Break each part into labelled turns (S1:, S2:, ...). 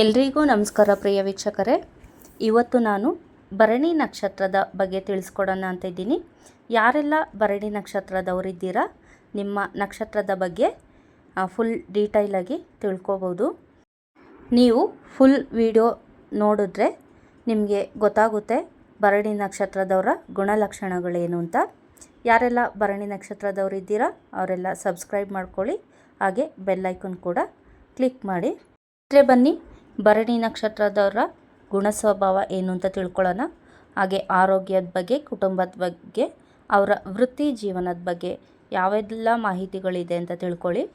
S1: ಎಲ್ರಿಗೂ ನಮಸ್ಕಾರ ಪ್ರಿಯ ವೀಕ್ಷಕರೇ. ಇವತ್ತು ನಾನು ಭರಣಿ ನಕ್ಷತ್ರದ ಬಗ್ಗೆ ತಿಳಿಸ್ಕೊಡೋಣ ಅಂತ ಇದ್ದೀನಿ. ಯಾರೆಲ್ಲ ಭರಣಿ ನಕ್ಷತ್ರದವರಿದ್ದೀರಾ, ನಿಮ್ಮ ನಕ್ಷತ್ರದ ಬಗ್ಗೆ ಫುಲ್ ಡೀಟೈಲಾಗಿ ತಿಳ್ಕೊಬೋದು. ನೀವು ಫುಲ್ ವಿಡಿಯೋ ನೋಡಿದ್ರೆ ನಿಮಗೆ ಗೊತ್ತಾಗುತ್ತೆ ಭರಣಿ ನಕ್ಷತ್ರದವರ ಗುಣಲಕ್ಷಣಗಳೇನು ಅಂತ. ಯಾರೆಲ್ಲ ಭರಣಿ ನಕ್ಷತ್ರದವರಿದ್ದೀರಾ, ಅವರೆಲ್ಲ ಸಬ್ಸ್ಕ್ರೈಬ್ ಮಾಡ್ಕೊಳ್ಳಿ. ಹಾಗೆ ಬೆಲ್ಲೈಕನ್ ಕೂಡ ಕ್ಲಿಕ್ ಮಾಡಿ. ಇದ್ರೆ ಬನ್ನಿ ಭರಣಿ ನಕ್ಷತ್ರದವರ ಗುಣ ಸ್ವಭಾವ ಏನು ಅಂತ ತಿಳ್ಕೊಳ್ಳೋಣ. ಹಾಗೆ ಆರೋಗ್ಯದ ಬಗ್ಗೆ, ಕುಟುಂಬದ ಬಗ್ಗೆ, ಅವರ ವೃತ್ತಿ ಜೀವನದ ಬಗ್ಗೆ ಯಾವೆಲ್ಲ ಮಾಹಿತಿಗಳಿದೆ ಅಂತ ತಿಳ್ಕೊಳ್ಳಿ.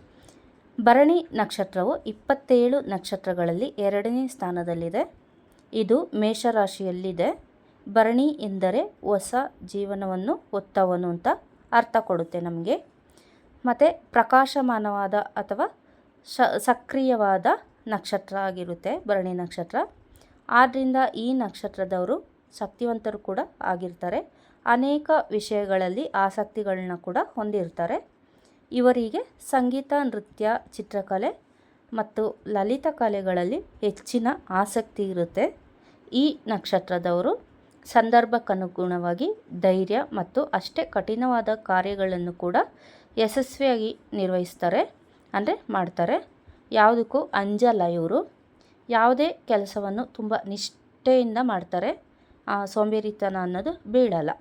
S1: ಭರಣಿ ನಕ್ಷತ್ರವು ಇಪ್ಪತ್ತೇಳು ನಕ್ಷತ್ರಗಳಲ್ಲಿ ಎರಡನೇ ಸ್ಥಾನದಲ್ಲಿದೆ. ಇದು ಮೇಷರಾಶಿಯಲ್ಲಿದೆ. ಭರಣಿ ಎಂದರೆ ಹೊಸ ಜೀವನವನ್ನು ಒತ್ತವನು ಅಂತ ಅರ್ಥ ಕೊಡುತ್ತೆ ನಮಗೆ. ಮತ್ತು ಪ್ರಕಾಶಮಾನವಾದ ಅಥವಾ ಸಕ್ರಿಯವಾದ ನಕ್ಷತ್ರ ಆಗಿರುತ್ತೆ, ಭರಣಿ ನಕ್ಷತ್ರ. ಆದ್ದರಿಂದ ಈ ನಕ್ಷತ್ರದವರು ಶಕ್ತಿವಂತರು ಕೂಡ ಆಗಿರ್ತಾರೆ. ಅನೇಕ ವಿಷಯಗಳಲ್ಲಿ ಆಸಕ್ತಿಗಳನ್ನ ಕೂಡ ಹೊಂದಿರ್ತಾರೆ. ಇವರಿಗೆ ಸಂಗೀತ, ನೃತ್ಯ, ಚಿತ್ರಕಲೆ ಮತ್ತು ಲಲಿತ ಕಲೆಗಳಲ್ಲಿ ಹೆಚ್ಚಿನ ಆಸಕ್ತಿ ಇರುತ್ತೆ. ಈ ನಕ್ಷತ್ರದವರು ಸಂದರ್ಭಕ್ಕನುಗುಣವಾಗಿ ಧೈರ್ಯ ಮತ್ತು ಅಷ್ಟೇ ಕಠಿಣವಾದ ಕಾರ್ಯಗಳನ್ನು ಕೂಡ ಯಶಸ್ವಿಯಾಗಿ ನಿರ್ವಹಿಸ್ತಾರೆ, ಅಂದರೆ ಮಾಡ್ತಾರೆ. ಯಾವುದಕ್ಕೂ ಅಂಜಲ್ಲ ಇವರು. ಯಾವುದೇ ಕೆಲಸವನ್ನು ತುಂಬ ನಿಷ್ಠೆಯಿಂದ ಮಾಡ್ತಾರೆ. ಸೋಂಬೇರಿತನ ಅನ್ನೋದು ಬೀಳಲ್ಲ.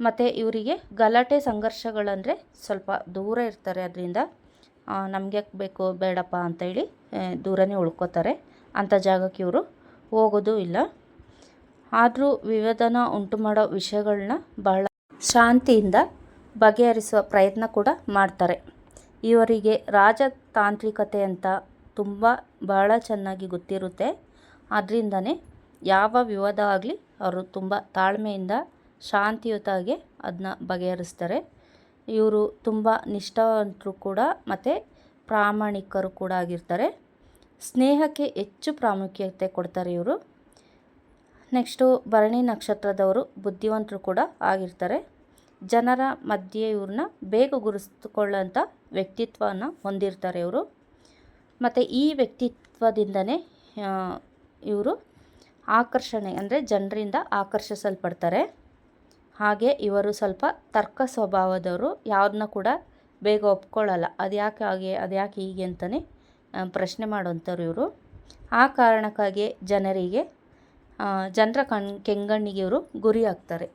S1: ಮತ್ತು ಇವರಿಗೆ ಗಲಾಟೆ, ಸಂಘರ್ಷಗಳಂದರೆ ಸ್ವಲ್ಪ ದೂರ ಇರ್ತಾರೆ. ಅದರಿಂದ ನಮಗೆ ಬೇಕು, ಬೇಡಪ್ಪ ಅಂತೇಳಿ ದೂರನೇ ಉಳ್ಕೋತಾರೆ. ಅಂಥ ಜಾಗಕ್ಕೆ ಇವರು ಹೋಗೋದು ಇಲ್ಲ. ಆದರೂ ವಿವಾದನ ಉಂಟು ಮಾಡೋ ವಿಷಯಗಳನ್ನ ಬಹಳ ಶಾಂತಿಯಿಂದ ಬಗೆಹರಿಸುವ ಪ್ರಯತ್ನ ಕೂಡ ಮಾಡ್ತಾರೆ. ಇವರಿಗೆ ರಾಜತಾಂತ್ರಿಕತೆ ಅಂತ ತುಂಬ ಬಹಳ ಚೆನ್ನಾಗಿ ಗೊತ್ತಿರುತ್ತೆ. ಅದರಿಂದನೇ ಯಾವ ವಿವಾದ ಆಗಲಿ ಅವರು ತುಂಬ ತಾಳ್ಮೆಯಿಂದ, ಶಾಂತಿಯುತವಾಗಿ ಅದನ್ನ ಬಗೆಹರಿಸ್ತಾರೆ. ಇವರು ತುಂಬ ನಿಷ್ಠಾವಂತರು ಕೂಡ ಮತ್ತು ಪ್ರಾಮಾಣಿಕರು ಕೂಡ ಆಗಿರ್ತಾರೆ. ಸ್ನೇಹಕ್ಕೆ ಹೆಚ್ಚು ಪ್ರಾಮುಖ್ಯತೆ ಕೊಡ್ತಾರೆ ಇವರು. ನೆಕ್ಸ್ಟು ಭರಣಿ ನಕ್ಷತ್ರದವರು ಬುದ್ಧಿವಂತರು ಕೂಡ ಆಗಿರ್ತಾರೆ. ಜನರ ಮಧ್ಯೆ ಇವ್ರನ್ನ ಬೇಗ ಗುರುತಿಸ್ಕೊಳ್ಳೋಂಥ ವ್ಯಕ್ತಿತ್ವನ ಹೊಂದಿರ್ತಾರೆ ಇವರು. ಮತ್ತು ಈ ವ್ಯಕ್ತಿತ್ವದಿಂದನೇ ಇವರು ಆಕರ್ಷಣೆ, ಅಂದರೆ ಜನರಿಂದ ಆಕರ್ಷಿಸಲ್ಪಡ್ತಾರೆ. ಹಾಗೆ ಇವರು ಸ್ವಲ್ಪ ತರ್ಕ ಸ್ವಭಾವದವರು ಯಾವುದನ್ನ ಕೂಡ ಬೇಗ ಒಪ್ಕೊಳ್ಳಲ್ಲ. ಅದು ಯಾಕೆ ಹಾಗೆ, ಅದು ಯಾಕೆ ಹೀಗೆ ಅಂತಲೇ ಪ್ರಶ್ನೆ ಮಾಡೋಂಥವ್ರು ಇವರು. ಆ ಕಾರಣಕ್ಕಾಗಿ ಜನರಿಗೆ ಜನರ ಕಣ್, ಕೆಂಗಣ್ಣಿಗೆ ಇವರು ಗುರಿ ಆಗ್ತಾರೆ.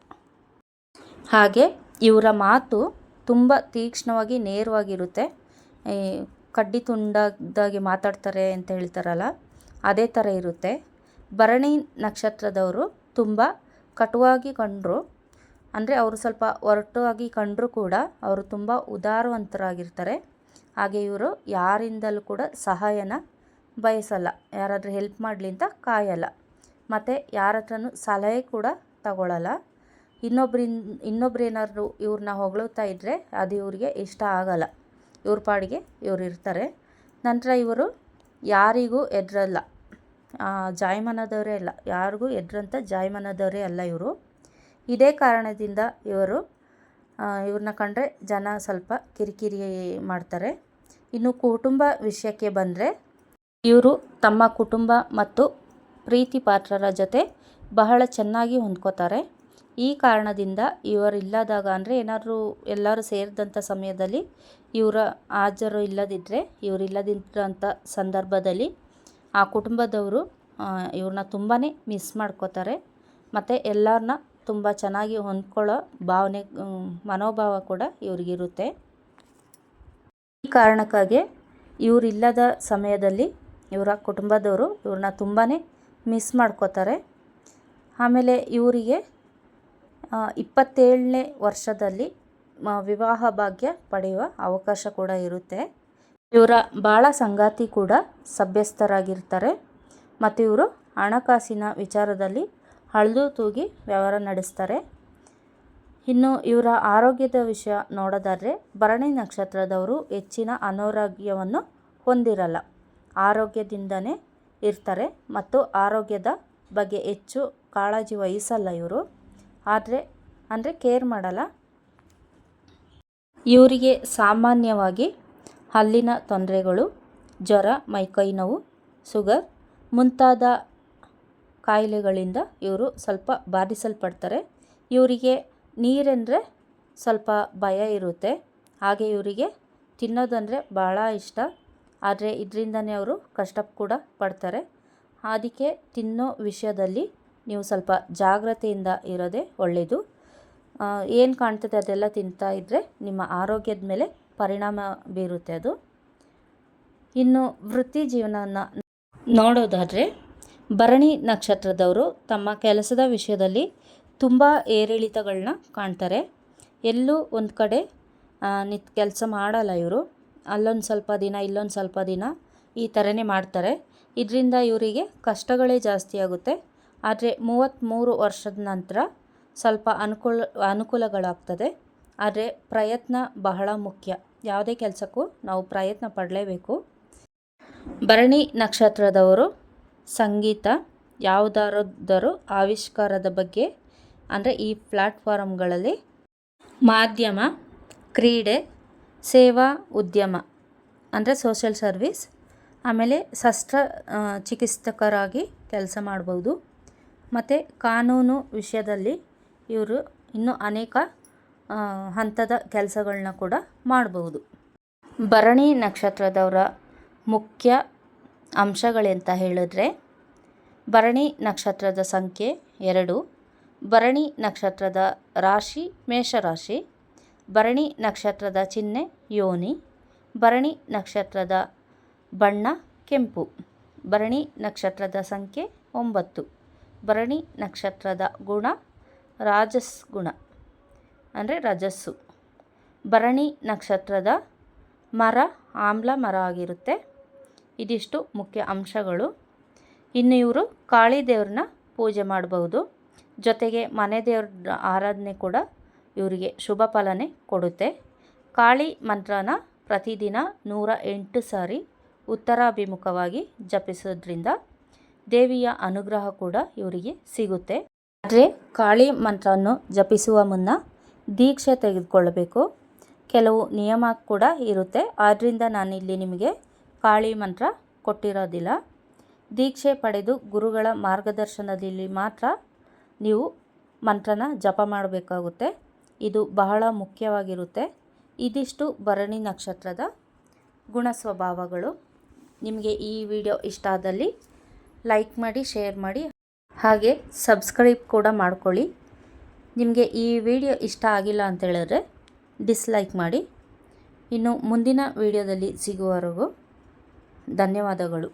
S1: ಹಾಗೆ ಇವರ ಮಾತು ತುಂಬ ತೀಕ್ಷ್ಣವಾಗಿ ನೇರವಾಗಿರುತ್ತೆ. ಕಡ್ಡಿ ತುಂಡಾದಾಗೆ ಮಾತಾಡ್ತಾರೆ ಅಂತ ಹೇಳ್ತಾರಲ್ಲ, ಅದೇ ಥರ ಇರುತ್ತೆ. ಭರಣಿ ನಕ್ಷತ್ರದವರು ತುಂಬ ಕಟುವಾಗಿ ಕಂಡರು. ಅಂದರೆ ಅವರು ಸ್ವಲ್ಪ ಒರಟಾಗಿ ಕಂಡರೂ ಕೂಡ ಅವರು ತುಂಬ ಉದಾರವಂತರಾಗಿರ್ತಾರೆ. ಹಾಗೆ ಇವರು ಯಾರಿಂದಲೂ ಕೂಡ ಸಹಾಯನ ಬಯಸಲ್ಲ. ಯಾರಾದರೂ ಹೆಲ್ಪ್ ಮಾಡಲಿ ಅಂತ ಕಾಯಲ್ಲ. ಮತ್ತು ಯಾರ ಹತ್ರನೂ ಸಲಹೆ ಕೂಡ ತಗೊಳ್ಳಲ್ಲ ಇನ್ನೊಬ್ರಿಂದ ಇನ್ನೊಬ್ರು ಏನಾದ್ರು ಇವ್ರನ್ನ ಹೊಗಳುತ್ತಾ ಇದ್ದರೆ ಅದು ಇವ್ರಿಗೆ ಇಷ್ಟ ಆಗಲ್ಲ. ಇವ್ರ ಪಾಡಿಗೆ ಇವ್ರು ಇರ್ತಾರೆ. ನಂತರ ಇವರು ಯಾರಿಗೂ ಎದ್ರಲ್ಲ. ಜಾಯಮಾನದವರೇ ಅಲ್ಲ. ಯಾರಿಗೂ ಎದ್ರಂತ ಜಾಯಮಾನದವರೇ ಅಲ್ಲ ಇವರು. ಇದೇ ಕಾರಣದಿಂದ ಇವರು ಇವ್ರನ್ನ ಕಂಡ್ರೆ ಜನ ಸ್ವಲ್ಪ ಕಿರಿಕಿರಿ ಮಾಡ್ತಾರೆ. ಇನ್ನು ಕುಟುಂಬ ವಿಷಯಕ್ಕೆ ಬಂದರೆ ಇವರು ತಮ್ಮ ಕುಟುಂಬ ಮತ್ತು ಪ್ರೀತಿ ಪಾತ್ರರ ಜೊತೆ ಬಹಳ ಚೆನ್ನಾಗಿ ಹೊಂದ್ಕೋತಾರೆ. ಈ ಕಾರಣದಿಂದ ಇವರಿಲ್ಲದಾಗ ಅಂದರೆ ಏನಾದರೂ ಎಲ್ಲರೂ ಸೇರಿದಂಥ ಸಮಯದಲ್ಲಿ ಇವರ ಹಾಜರು ಇಲ್ಲದಿದ್ದರೆ ಇವರಿಲ್ಲದಿದ್ದಂಥ ಸಂದರ್ಭದಲ್ಲಿ ಆ ಕುಟುಂಬದವರು ಇವ್ರನ್ನ ತುಂಬಾ ಮಿಸ್ ಮಾಡ್ಕೋತಾರೆ. ಮತ್ತು ಎಲ್ಲರನ್ನ ತುಂಬ ಚೆನ್ನಾಗಿ ಹೊಂದ್ಕೊಳ್ಳೋ ಭಾವನೆ ಮನೋಭಾವ ಕೂಡ ಇವ್ರಿಗಿರುತ್ತೆ. ಈ ಕಾರಣಕ್ಕಾಗಿ ಇವರಿಲ್ಲದ ಸಮಯದಲ್ಲಿ ಇವರ ಕುಟುಂಬದವರು ಇವ್ರನ್ನ ತುಂಬಾ ಮಿಸ್ ಮಾಡ್ಕೋತಾರೆ. ಆಮೇಲೆ ಇವರಿಗೆ ಇಪ್ಪತ್ತೇಳನೇ ವರ್ಷದಲ್ಲಿ ವಿವಾಹ ಭಾಗ್ಯ ಪಡೆಯುವ ಅವಕಾಶ ಕೂಡ ಇರುತ್ತೆ. ಇವರ ಭಾಳ ಸಂಗಾತಿ ಕೂಡ ಸಭ್ಯಸ್ಥರಾಗಿರ್ತಾರೆ. ಮತ್ತು ಇವರು ಹಣಕಾಸಿನ ವಿಚಾರದಲ್ಲಿ ಹಳದು ತೂಗಿ ವ್ಯವಹಾರ ನಡೆಸ್ತಾರೆ. ಇನ್ನು ಇವರ ಆರೋಗ್ಯದ ವಿಷಯ ನೋಡೋದಾದರೆ, ಭರಣಿ ನಕ್ಷತ್ರದವರು ಹೆಚ್ಚಿನ ಅನಾರೋಗ್ಯವನ್ನು ಹೊಂದಿರಲ್ಲ. ಆರೋಗ್ಯದಿಂದನೇ ಇರ್ತಾರೆ. ಮತ್ತು ಆರೋಗ್ಯದ ಬಗ್ಗೆ ಹೆಚ್ಚು ಕಾಳಜಿ ವಹಿಸಲ್ಲ ಇವರು. ಆದರೆ, ಅಂದರೆ ಕೇರ್ ಮಾಡಲ್ಲ. ಇವರಿಗೆ ಸಾಮಾನ್ಯವಾಗಿ ಹಲ್ಲಿನ ತೊಂದರೆಗಳು, ಜ್ವರ ಮೈಕೈ ನೋವು ಸುಗರ್ ಮುಂತಾದ ಕಾಯಿಲೆಗಳಿಂದ ಇವರು ಸ್ವಲ್ಪ ಬಾಧಿಸಲ್ಪಡ್ತಾರೆ. ಇವರಿಗೆ ನೀರೆಂದರೆ ಸ್ವಲ್ಪ ಭಯ ಇರುತ್ತೆ. ಹಾಗೆ ಇವರಿಗೆ ತಿನ್ನೋದಂದರೆ ಭಾಳ ಇಷ್ಟ. ಆದರೆ ಇದರಿಂದನೇ ಅವರು ಕಷ್ಟ ಕೂಡ ಪಡ್ತಾರೆ. ಅದಕ್ಕೆ ತಿನ್ನೋ ವಿಷಯದಲ್ಲಿ ನೀವು ಸ್ವಲ್ಪ ಜಾಗ್ರತೆಯಿಂದ ಇರೋದೇ ಒಳ್ಳೆಯದು ಏನು ಕಾಣ್ತದೆ ಅದೆಲ್ಲ ತಿಂತಾ ಇದ್ದರೆ ನಿಮ್ಮ ಆರೋಗ್ಯದ ಮೇಲೆ ಪರಿಣಾಮ ಬೀರುತ್ತೆ ಅದು. ಇನ್ನು ವೃತ್ತಿ ಜೀವನನ ನೋಡೋದಾದರೆ, ಭರಣಿ ನಕ್ಷತ್ರದವರು ತಮ್ಮ ಕೆಲಸದ ವಿಷಯದಲ್ಲಿ ತುಂಬ ಏರಿಳಿತಗಳನ್ನ ಕಾಣ್ತಾರೆ. ಎಲ್ಲೂ ಒಂದು ಕಡೆ ನಿತ್ ಕೆಲಸ ಮಾಡಲ್ಲ ಇವರು. ಅಲ್ಲೊಂದು ಸ್ವಲ್ಪ ದಿನ, ಇಲ್ಲೊಂದು ಸ್ವಲ್ಪ ದಿನ ಈ ಥರನೇ ಮಾಡ್ತಾರೆ. ಇದರಿಂದ ಇವರಿಗೆ ಕಷ್ಟಗಳೇ ಜಾಸ್ತಿ ಆಗುತ್ತೆ. ಆದರೆ ಮೂವತ್ತ್ಮೂರು ವರ್ಷದ ನಂತರ ಸ್ವಲ್ಪ ಅನುಕೂಲ, ಅನುಕೂಲಗಳಾಗ್ತದೆ. ಆದರೆ ಪ್ರಯತ್ನ ಬಹಳ ಮುಖ್ಯ. ಯಾವುದೇ ಕೆಲಸಕ್ಕೂ ನಾವು ಪ್ರಯತ್ನ ಪಡಲೇಬೇಕು. ಭರಣಿ ನಕ್ಷತ್ರದವರು, ಸಂಗೀತ ಯಾವುದಾದರೂ ಆವಿಷ್ಕಾರದ ಬಗ್ಗೆ, ಅಂದರೆ ಈ ಪ್ಲ್ಯಾಟ್ಫಾರಮ್ಗಳಲ್ಲಿ ಮಾಧ್ಯಮ, ಕ್ರೀಡೆ, ಸೇವಾ ಉದ್ಯಮ, ಅಂದರೆ ಸೋಷಿಯಲ್ ಸರ್ವಿಸ್, ಆಮೇಲೆ ಶಸ್ತ್ರ ಚಿಕಿತ್ಸಕರಾಗಿ ಕೆಲಸ ಮಾಡ್ಬೋದು. ಮತ್ತು ಕಾನೂನು ವಿಷಯದಲ್ಲಿ ಇವರು ಇನ್ನೂ ಅನೇಕ ಹಂತದ ಕೆಲಸಗಳನ್ನ ಕೂಡ ಮಾಡಬಹುದು. ಭರಣಿ ನಕ್ಷತ್ರದವರ ಮುಖ್ಯ ಅಂಶಗಳೆಂತ ಹೇಳಿದ್ರೆ, ಭರಣಿ ನಕ್ಷತ್ರದ ಸಂಖ್ಯೆ ಎರಡು, ಭರಣಿ ನಕ್ಷತ್ರದ ರಾಶಿ ಮೇಷರಾಶಿ, ಭರಣಿ ನಕ್ಷತ್ರದ ಚಿಹ್ನೆ ಯೋನಿ, ಭರಣಿ ನಕ್ಷತ್ರದ ಬಣ್ಣ ಕೆಂಪು, ಭರಣಿ ನಕ್ಷತ್ರದ ಸಂಖ್ಯೆ ಒಂಬತ್ತು. ಭರಣಿ ನಕ್ಷತ್ರದ ಗುಣ, ರಾಜಸ್ ಗುಣ, ಅಂದರೆ ರಜಸ್ಸು. ಭರಣಿ ನಕ್ಷತ್ರದ ಮರ, ಆಮ್ಲ ಮರ ಆಗಿರುತ್ತೆ. ಇದಿಷ್ಟು ಮುಖ್ಯ ಅಂಶಗಳು. ಇನ್ನು ಇವರು ಕಾಳಿ ದೇವ್ರನ್ನ ಪೂಜೆ ಮಾಡಬಹುದು ಜೊತೆಗೆ ಮನೆ ದೇವ್ರ ಆರಾಧನೆ ಕೂಡ ಇವರಿಗೆ ಶುಭ ಫಲನೆ ಕೊಡುತ್ತೆ. ಕಾಳಿ ಮಂತ್ರನ ಪ್ರತಿದಿನ ನೂರ ಎಂಟು ಸಾರಿ ಉತ್ತರಾಭಿಮುಖವಾಗಿ ಜಪಿಸೋದ್ರಿಂದ ದೇವಿಯ ಅನುಗ್ರಹ ಕೂಡ ಇವರಿಗೆ ಸಿಗುತ್ತೆ. ಆದರೆ ಕಾಳಿ ಮಂತ್ರವನ್ನು ಜಪಿಸುವ ಮುನ್ನ ದೀಕ್ಷೆ ತೆಗೆದುಕೊಳ್ಳಬೇಕು. ಕೆಲವು ನಿಯಮ ಕೂಡ ಇರುತ್ತೆ. ಆದ್ದರಿಂದ ನಾನಿಲ್ಲಿ ನಿಮಗೆ ಕಾಳಿ ಮಂತ್ರ ಕೊಟ್ಟಿರೋದಿಲ್ಲ. ದೀಕ್ಷೆ ಪಡೆದು ಗುರುಗಳ ಮಾರ್ಗದರ್ಶನದಲ್ಲಿ ಮಾತ್ರ ನೀವು ಮಂತ್ರನ ಜಪ ಮಾಡಬೇಕಾಗುತ್ತೆ. ಇದು ಬಹಳ ಮುಖ್ಯವಾಗಿರುತ್ತೆ. ಇದಿಷ್ಟು ಭರಣಿ ನಕ್ಷತ್ರದ ಗುಣ ಸ್ವಭಾವಗಳು ನಿಮಗೆ ಈ ವಿಡಿಯೋ ಇಷ್ಟ ಆದಲ್ಲಿ ಲೈಕ್ ಮಾಡಿ ಶೇರ್ ಮಾಡಿ, ಹಾಗೆ ಸಬ್ಸ್ಕ್ರೈಬ್ ಕೂಡ ಮಾಡ್ಕೊಳ್ಳಿ. ನಿಮಗೆ ಈ ವಿಡಿಯೋ ಇಷ್ಟ ಆಗಿಲ್ಲ ಅಂತ ಹೇಳಿದ್ರೆ ಡಿಸ್ಲೈಕ್ ಮಾಡಿ. ಇನ್ನು ಮುಂದಿನ ವಿಡಿಯೋದಲ್ಲಿ ಸಿಗುವವರೆಗೂ ಧನ್ಯವಾದಗಳು.